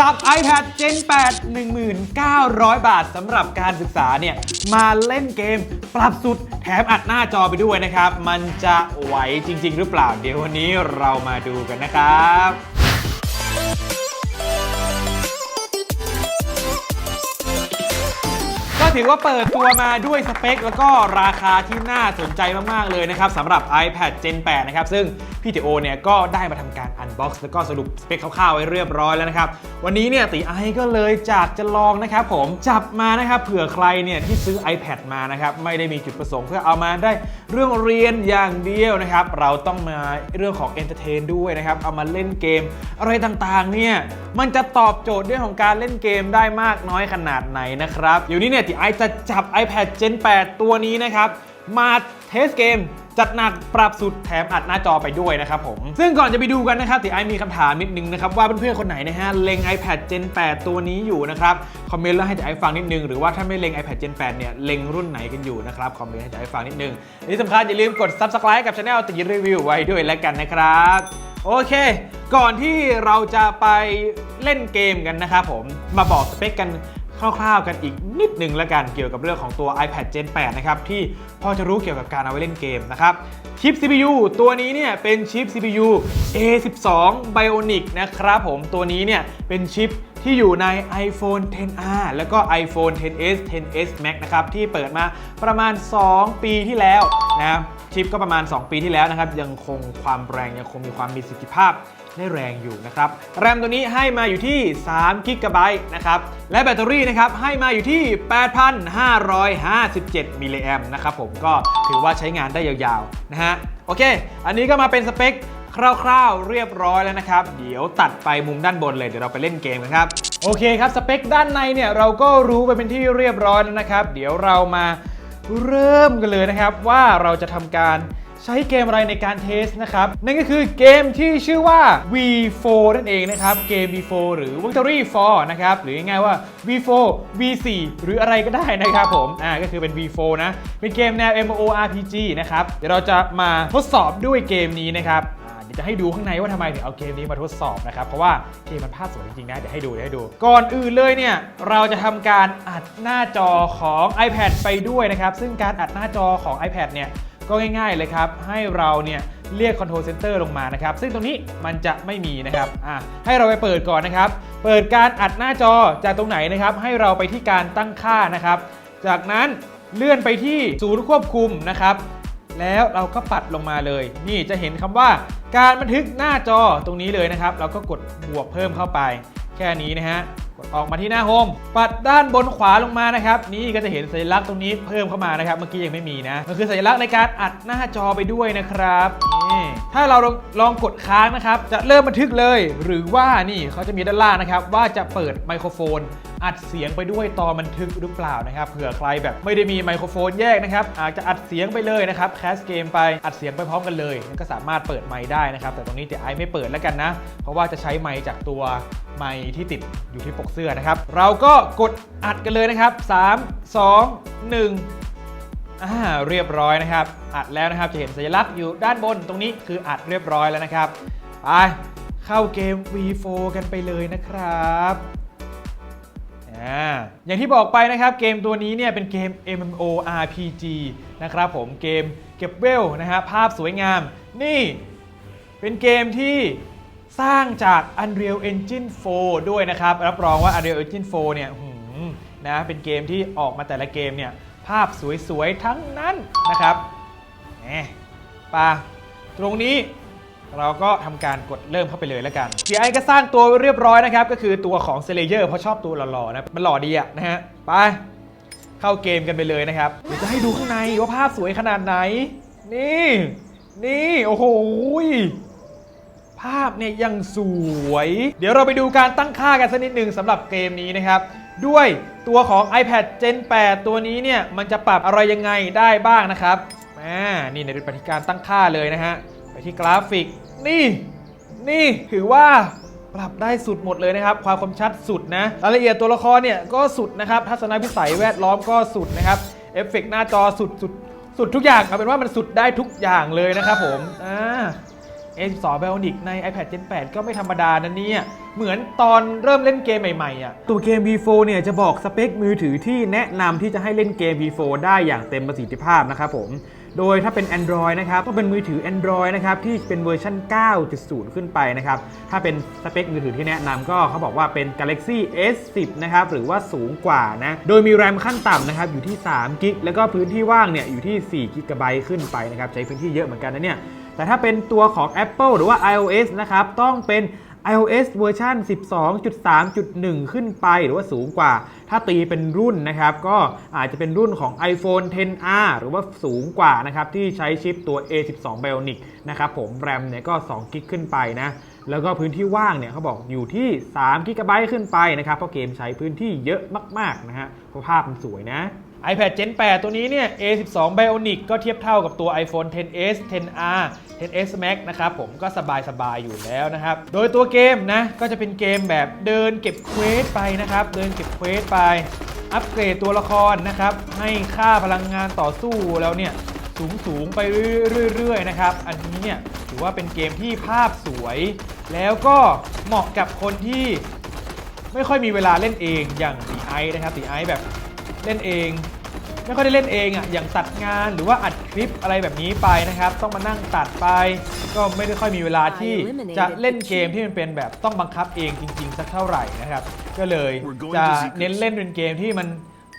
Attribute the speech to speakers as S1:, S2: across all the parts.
S1: จับ iPad Gen 8 1,900 บาทสำหรับการศึกษาเนี่ย มาเล่นเกมปรับสุดแถมอัดหน้าจอไปด้วยนะครับ มันจะไหวจริง ๆ หรือเปล่า เดี๋ยววันนี้เรามาดูกันนะครับ ถือว่าเปิดตัวมาด้วยสเปค แล้วก็ราคาที่น่าสนใจมาก ๆ เลยนะครับสำหรับ iPad Gen 8 นะครับ ซึ่งพี่ติโอเนี่ยก็ได้มาทำการ Unbox แล้วก็สรุปสเปคคร่าวๆไว้เรียบร้อยแล้วนะครับ วันนี้เนี่ยตีไอก็เลยจากจะลองนะครับผมจับมานะครับเผื่อใครเนี่ยที่ซื้อ iPad มานะครับไม่ได้มีจุดประสงค์เพื่อเอามาได้เรื่องเรียนอย่างเดียวนะครับเราต้องมาเรื่องของ Entertain ด้วยนะครับเอามาเล่นเกมอะไรต่างๆเนี่ยมันจะตอบโจทย์เรื่องของการเล่นเกมได้มากน้อยขนาดไหนนะครับเดี๋ยวนี้เนี่ยติไอจะจับ iPad Gen 8 ตัวนี้นะครับ มาเทสเกมจัดหนักปรับสุดแถมอัดหน้าจอไปด้วยนะครับผม ซึ่งก่อนจะไปดูกันนะครับติไอมีคำถามนิดนึงนะครับว่าเพื่อนๆคนไหนนะฮะเล็ง iPad Gen 8 ตัวนี้อยู่นะครับคอมเมนต์แล้วให้ติไอฟังนิดนึง หรือว่าถ้าไม่เล็ง iPad Gen 8 เนี่ยเล็งรุ่นไหนกันอยู่นะครับคอมเมนต์ให้ติไอฟังนิดนึงที่สำคัญอย่าลืมกด Subscribe กับช anel ติรีวิวไว้ด้วยแล้วกันนะครับโอเค ก่อนที่เราจะไปเล่นเกมกันนะครับผมมาบอกสเปคกัน คร่าวๆกันอีกนิดหนึ่งล้วกันเกี่ยวกับเรื่องของตัว iPad Gen 8 นะครับ ที่พอจะรู้เกี่ยวกับการเอาไว้เล่นเกมนะครับ ชิป CPU ตัวนี้เนี่ยเป็นชิป CPU A12 Bionic นะครับผมตัวนี้เนี่ยเป็นชิปที่อยู่ใน iPhone 10R แล้วก็ iPhone 10s 10s Max นะครับ ที่เปิดมาประมาณ 2 ปีที่แล้วนะชิปก็ประมาณ 2 ปีที่แล้วนะครับ ยังคงความแรงยังคงมีความมีประสิทธิภาพ ได้แรงอยู่นะครับ แรมตัวนี้ให้มาอยู่ที่3กิกะไบต์นะครับ และแบตเตอรี่นะครับให้มาอยู่ที่ 8,557มิลลิแอมนะครับผมก็ถือว่าใช้งานได้ยาวๆนะฮะ โอเค อันนี้ก็มาเป็นสเปคคร่าวๆ เรียบร้อยแล้วนะครับ เดี๋ยวตัดไปมุมด้านบนเลย เดี๋ยวเราไปเล่นเกมกันครับ โอเคครับ สเปคด้านในเนี่ยเราก็รู้ไปเป็นที่เรียบร้อยแล้วนะครับ เดี๋ยวเรามาเริ่มกันเลยนะครับว่าเราจะทำการ ใช้เกมอะไรในการเทสนะครับ นั่นก็คือเกมที่ชื่อว่า V4 นั่นเองนะครับ เกม V4 หรือ Victory 4 นะครับ หรือง่ายๆว่า V4 V4 หรืออะไรก็ได้นะครับผม อ่า ก็คือเป็น V4 นะ เป็นเกมแนว MMORPG นะครับ เดี๋ยวเราจะมาทดสอบด้วยเกมนี้นะครับเดี๋ยวจะให้ดูข้างในว่าทำไมถึงเอาเกมนี้มาทดสอบนะครับ เพราะว่าเกมมันภาพสวยจริงๆนะ เดี๋ยวให้ดูเดี๋ยวให้ดู ก่อนอื่นเลยเนี่ย เราจะทำการอัดหน้าจอของ iPad ไปด้วยนะครับ ซึ่งการอัดหน้าจอของ iPad เนี่ย ก็ง่ายๆเลยครับ ให้เราเนี่ยเรียก Control Center ลงมานะครับ ซึ่งตรงนี้มันจะไม่มีนะครับอะให้เราไปเปิดก่อนนะครับ เปิดการอัดหน้าจอจากตรงไหนนะครับ ให้เราไปที่การตั้งค่านะครับ จากนั้นเลื่อนไปที่ศูนย์ควบคุมนะครับ แล้วเราก็ปัดลงมาเลย นี่จะเห็นคำว่า การบันทึกหน้าจอตรงนี้เลยนะครับ เราก็กดบวกเพิ่มเข้าไป แค่นี้นะฮะ ดออกมาที่หน้าโฮมปัดด้านบนขวาลงมานะครับ นี่ก็จะเห็นสัญลักษณ์ตรงนี้เพิ่มเข้ามานะครับ เมื่อกี้ยังไม่มีนะ มันคือสัญลักษณ์ในการอัดหน้าจอไปด้วยนะครับนี่ถ้าเราลองลองกดค้างนะครับ จะเริ่มบันทึกเลย หรือว่านี่เขาจะมีด้านล่างนะครับ ว่าจะเปิดไมโครโฟน อัดเสียงไปด้วยตอนบันทึกหรือเปล่านะครับเผื่อใครแบบไม่ได้มีไมโครโฟนแยกนะครับอาจจะอัดเสียงไปเลยนะครับแคสเกมไปอัดเสียงไปพร้อมกันเลยมันก็สามารถเปิดไมค์ได้นะครับแต่ตรงนี้เดี๋ยวไอไม่เปิดแล้วกันนะ เพราะว่าจะใช้ไมค์จากตัวไมค์ที่ติดอยู่ที่ปกเสื้อนะครับ เราก็กดอัดกันเลยนะครับ 3 2 1อ่าเรียบร้อยนะครับ อัดแล้วนะครับจะเห็นสัญลักษณ์อยู่ด้านบนตรงนี้คืออัดเรียบร้อยแล้วนะครับไปเข้าเกม V4 กันไปเลยนะครับ อ่าอย่างที่บอกไปนะครับเกมตัวนี้เนี่ยเป็นเกม MMORPG นะครับผมเกมเก็บเวลนะฮะภาพสวยงาม นี่เป็นเกมที่สร้างจาก Unreal Engine 4 ด้วยนะครับ รับรองว่า Unreal Engine 4 เนี่ยหืมนะเป็นเกมที่ออกมาแต่ละเกมเนี่ยภาพสวยๆ ทั้งนั้นนะครับแหมปาตรงนี้ เราก็ทำการกดเริ่มเข้าไปเลยแล้วกัน GI ก็สร้างตัวไว้เรียบร้อยนะครับ ก็คือตัวของ Slayer เพราะชอบตัวหล่อๆนะ มันหล่อดีอะนะฮะ ไป เข้าเกมกันไปเลยนะครับเดี๋ยวจะให้ดูข้างในว่าภาพสวยขนาดไหน นี่ นี่ โอ้โหภาพเนี่ยยังสวย เดี๋ยวเราไปดูการตั้งค่ากันสักนิดหนึ่งสำหรับเกมนี้นะครับ ด้วยตัวของ iPad Gen 8 ตัวนี้เนี่ย มันจะปรับอะไรยังไงได้บ้างนะครับอ่านี่ในปฏิการตั้งค่าเลยนะฮะ ที่กราฟิก นี่ นี่ถือว่าปรับได้สุดหมดเลยนะครับ ความคมชัดสุดนะรายละเอียดตัวละครเนี่ยก็สุดนะครับทัศนวิสัยแวดล้อมก็สุดนะครับเอฟเฟกต์หน้าจอสุดสุดสุดทุกอย่างเอาเป็นว่ามันสุดได้ทุกอย่างเลยนะครับผมอ่า A12 Bionic ใน iPad Gen 8 ก็ไม่ธรรมดานะเนี่ย เหมือนตอนเริ่มเล่นเกมใหม่ๆอะ ตัวเกม V4 เนี่ยจะบอกสเปคมือถือที่แนะนำที่จะให้เล่นเกม V4 ได้อย่างเต็มประสิทธิภาพนะครับผม โดยถ้าเป็น Android นะครับก็เป็นมือถือ Android นะครับที่เป็นเวอร์ชัน 9.0 ขึ้นไปนะครับถ้าเป็นสเปคมือถือที่แนะนำก็เขาบอกว่าเป็น Galaxy S10 นะครับหรือว่าสูงกว่านะโดยมีแรมขั้นต่ำนะครับอยู่ที่3กิกแล้วก็พื้นที่ว่างเนี่ยอยู่ที่4กิกะไบต์ขึ้นไปนะครับใช้พื้นที่เยอะเหมือนกันนะเนี่ยแต่ถ้าเป็นตัวของ Apple หรือว่า iOS นะครับต้องเป็น iOS เวอร์ชัน12.3.1 ขึ้นไปหรือว่าสูงกว่า ถ้าตีเป็นรุ่นนะครับ ก็อาจจะเป็นรุ่นของ iPhone 10R หรือว่าสูงกว่านะครับ ที่ใช้ชิปตัว A12 Bionic นะครับผมแรมเนี่ยก็2กิกขึ้นไปนะแล้วก็พื้นที่ว่างเนี่ยเขาบอกอยู่ที่3กิกะไบต์ขึ้นไปนะครับ เพราะเกมใช้พื้นที่เยอะมาก ๆ นะฮะเพราะภาพมันสวยนะ iPad Gen 8 ตัวนี้เนี่ย A12 Bionic ก็เทียบเท่ากับตัว iPhone 10s 10R 10s Max นะครับผมก็สบายๆอยู่แล้วนะครับ โดยตัวเกมนะก็จะเป็นเกมแบบเดินเก็บเควสไปนะครับ เดินเก็บเควสไป อัปเกรดตัวละครนะครับ ให้ค่าพลังงานต่อสู้แล้วเนี่ยสูงสูงๆไปเรื่อยๆนะครับ อันนี้เนี่ยถือว่าเป็นเกมที่ภาพสวย แล้วก็เหมาะกับคนที่ไม่ค่อยมีเวลาเล่นเองอย่างตีไอ์นะครับตีไอ์แบบ เล่นเอง ไม่ค่อยได้เล่นเองอะอย่างตัดงานหรือว่าอัดคลิปอะไรแบบนี้ไปนะครับ ต้องมานั่งตัดไป ก็ไม่ได้ค่อยมีเวลาที่จะเล่นเกมที่มันเป็นแบบต้องบังคับเองจริง ๆ สักเท่าไหร่นะครับ ก็เลยจะเน้นเล่นเป็นเกมที่มัน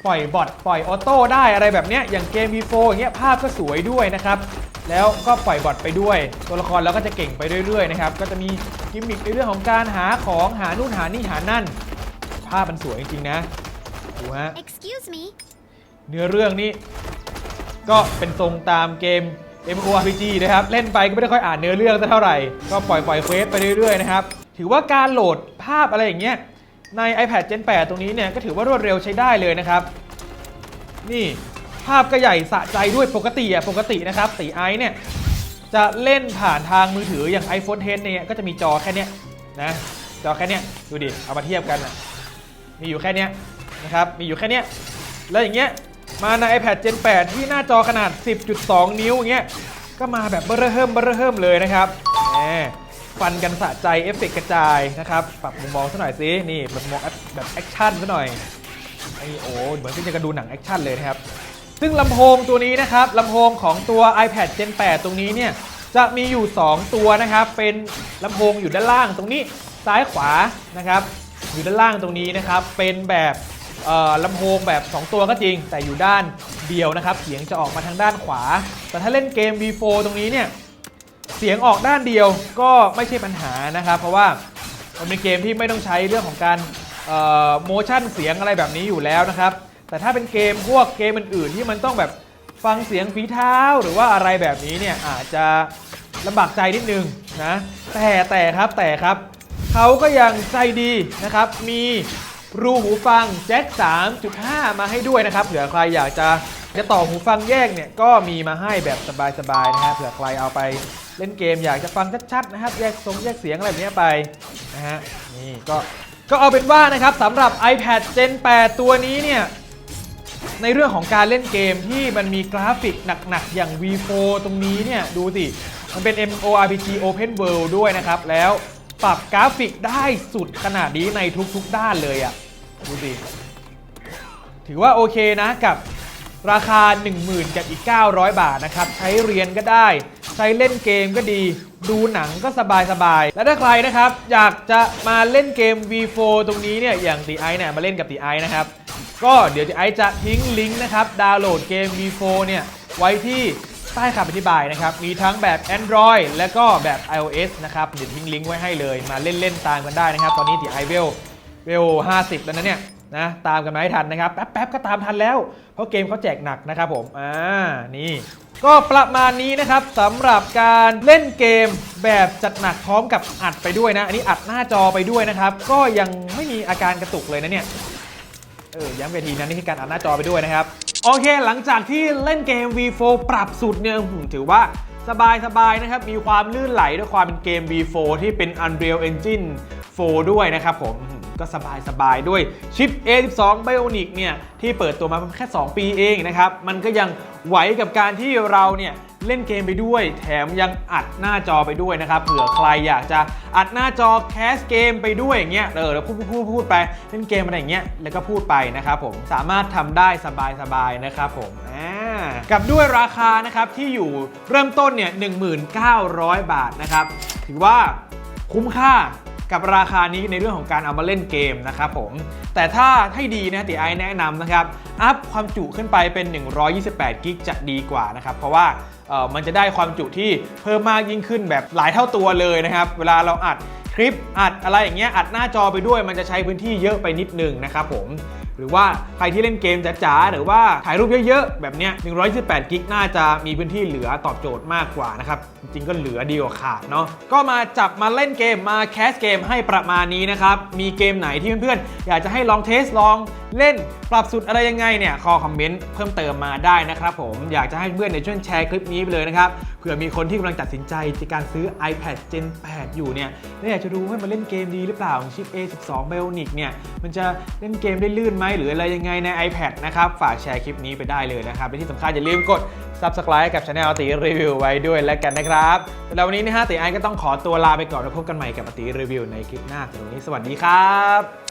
S1: ปล่อยบอทปล่อยออโต้ได้อะไรแบบเนี้ยอย่างเกม V4 อย่างเงี้ยภาพก็สวยด้วยนะครับ แล้วก็ปล่อยบอทไปด้วย ตัวละครเราก็จะเก่งไปเรื่อยๆนะครับก็จะมีกิมมิคในเรื่องของการหาของหานู่นหานี่หานั่น ภาพมันสวยจริงๆนะ ดูฮะ
S2: Excuse me.
S1: เนื้อเรื่องนี้ ก็เป็นทรงตามเกม MMORPG นะครับ เล่นไปก็ไม่ได้ค่อยอ่านเนื้อเรื่องสักเท่าไหร่ ก็ปล่อยปล่อยเควสไปเรื่อยๆนะครับ ถือว่าการโหลดภาพอะไรอย่างเงี้ย ใน iPad Gen 8 ตรงนี้เนี่ย ก็ถือว่ารวดเร็วใช้ได้เลยนะครับ นี่ภาพก็ใหญ่สะใจด้วยปกติอะปกตินะครับตีไอซ์เนี่ยจะเล่นผ่านทางมือถืออย่าง iPhone 10เนี่ยก็จะมีจอแค่เนี้ยนะจอแค่เนี้ยดูดิ เอามาเทียบกันอะมีอยู่แค่เนี้ย นะครับ มีอยู่แค่นี้แล้วอย่างเงี้ย มาใน iPad Gen 8 ที่หน้าจอขนาด 10.2 นิ้วอย่างเงี้ย ก็มาแบบเบ้อเริ่มเบ้อเริ่มเลยนะครับแหมฟันกันสะใจเอฟเฟกกระจายนะครับ ปรับมุมมองซะหน่อยสิ นี่แบบมองแบบแอคชั่นซะหน่อยไอ้โอเหมือนที่จะกระดูหนังแอคชั่นเลยนะครับ ซึ่งลำโพงตัวนี้นะครับลำโพงของตัว iPad Gen 8 ตรงนี้เนี่ยจะมีอยู่ 2 ตัวนะครับ เป็นลำโพงอยู่ด้านล่างตรงนี้ซ้ายขวานะครับ อยู่ด้านล่างตรงนี้นะครับ เป็นแบบ ลำโพงแบบ 2 ตัวก็จริง แต่อยู่ด้านเดียวนะครับ เสียงจะออกมาทางด้านขวา แต่ถ้าเล่นเกม V4 ตรงนี้เนี่ยเสียงออกด้านเดียวก็ไม่ใช่ปัญหานะครับ เพราะว่ามันเป็นเกมที่ไม่ต้องใช้เรื่องของการโมชั่นเสียงอะไรแบบนี้อยู่แล้วนะครับ แต่ถ้าเป็นเกมพวกเกมอื่นๆที่มันต้องแบบฟังเสียงฝีเท้าหรือว่าอะไรแบบนี้เนี่ยอาจจะลำบากใจนิดนึงนะแต่แต่ครับแต่ครับเขาก็ยังใจดีนะครับ มี รูหูฟังแจ็ค 3.5 มาให้ด้วยนะครับ เผื่อใครอยากจะจะต่อหูฟังแยกเนี่ยก็มีมาให้แบบสบายๆนะครับเผื่อใครเอาไปเล่นเกมอยากจะฟังชัดๆนะครับแยกทรงแยกเสียงอะไรแบบนี้ไปนะฮะนี่ก็ก็เอาเป็นว่านะครับสำหรับ iPad Gen 8 ตัวนี้เนี่ยในเรื่องของการเล่นเกมที่มันมีกราฟิกหนักๆ อย่าง V4 ตรงนี้เนี่ย ดูสิ มันเป็น MO RPG Open World ด้วยนะครับ แล้ว ปรับกราฟิกได้สุดขนาดนี้ในทุกๆด้านเลยอะ่ะดูสิถือว่าโอเคนะกับราคา 10,000 กับอีก 900 บาทนะครับ ใช้เรียนก็ได้ ใช้เล่นเกมก็ดี ดูหนังก็สบายๆและถ้าใครนะครับ อยากจะมาเล่นเกม V4 ตรงนี้เนี่ย อย่างตีไอเนี่ยมาเล่นกับตีไอนะครับ ก็เดี๋ยวตีไอจะทิ้งลิงก์นะครับ ดาวน์โหลดเกม V4 เนี่ย ไว้ที่ ใต้คำอธิบายนะครับ มีทั้งแบบ Android และก็แบบ iOS นะครับ เดี๋ยวทิ้งลิงก์ไว้ให้เลย มาเล่น ๆ ตามกันได้นะครับ ตอนนี้ตีไอเวลเวล50 แล้วนะเนี่ยนะตามกันมาให้ทันนะครับ แป๊บๆก็ตามทันแล้ว เพราะเกมเขาแจกหนักนะครับผม อ่า นี่ ก็ประมาณนี้นะครับสำหรับการเล่นเกมแบบจัดหนักพร้อมกับอัดไปด้วยนะ อันนี้อัดหน้าจอไปด้วยนะครับ ก็ยังไม่มีอาการกระตุกเลยนะเนี่ย เออย้ำเวทีนั้นนี่คือการอัดหน้าจอไปด้วยนะครับ โอเคหลังจากที่เล่นเกม V4 ปรับสุดเนี่ยหืมถือว่าสบายสบายๆนะครับ มีความลื่นไหลด้วยความเป็นเกม V4 ที่เป็น Unreal Engine 4 ด้วยนะครับผมก็สบายสบายๆด้วยชิป A12 Bionic เนี่ยที่เปิดตัวมาแค่ 2 ปีเองนะครับ มันก็ยังไหวกับการที่เราเนี่ย เล่นเกมไปด้วย แถมยังอัดหน้าจอไปด้วยนะครับเผื่อใครอยากจะอัดหน้าจอแคสเกมไปด้วยอย่างเงี้ยเออแล้วพูดพูดพูดพูดไปเล่นเกมอะไรอย่างเงี้ยแล้วก็พูดไปนะครับผมสามารถทำได้สบายๆนะครับผมอ่ากับด้วยราคานะครับที่อยู่เริ่มต้นเนี่ย1900 บาทนะครับถือว่าคุ้มค่า กับราคานี้ในเรื่องของการเอามาเล่นเกมนะครับผมแต่ถ้าให้ดีนะติไอแนะนำนะครับอัพความจุขึ้นไปเป็น 128 กิกจะดีกว่านะครับเพราะว่ามันจะได้ความจุที่เพิ่มมากยิ่งขึ้นแบบหลายเท่าตัวเลยนะครับ เวลาเราอัดคลิปอัดอะไรอย่างเงี้ยอัดหน้าจอไปด้วยมันจะใช้พื้นที่เยอะไปนิดนึงนะครับผม หรือว่าใครที่เล่นเกมจ๋าๆหรือว่าถ่ายรูปเยอะๆ แบบเนี้ย128กิกน่าจะมีพื้นที่เหลือตอบโจทย์มากกว่านะครับ จริงๆก็เหลือดีกว่าขาดเนาะก็มาจับมาเล่นเกมมาแคสเกมให้ประมาณนี้นะครับ มีเกมไหนที่เพื่อนๆ อยากจะให้ลองเทสลองเล่นปรับสุดอะไรยังไงเนี่ยคอคอมเมนต์เพิ่มเติมมาได้นะครับผมอยากจะให้เพื่อนเนี่ยช่วยแชร์คลิปนี้ไปเลยนะครับเผื่อมีคนที่กำลังตัดสินใจในการซื้อ iPad Gen 8 อยู่เนี่ยแล้วอยากจะดูว่ามันเล่นเกมดีหรือเปล่าชิป A12 Bionic เนี่ยมันจะเล่นเกมได้ลื่นไหมหรืออะไรยังไงใน iPad นะครับ ฝากแชร์คลิปนี้ไปได้เลยนะครับและที่สำคัญอย่าลืมกด Subscribe กับช anel ตีรีวิวไว้ด้วยแล้วกันนะครับสำหรับวันนี้นะฮะตีไอก็ต้องขอตัวลาไปก่อนแล้วพบกันใหม่กับตีรีวิวในคลิปหน้าสำหรับวันนี้สวัสดีครับ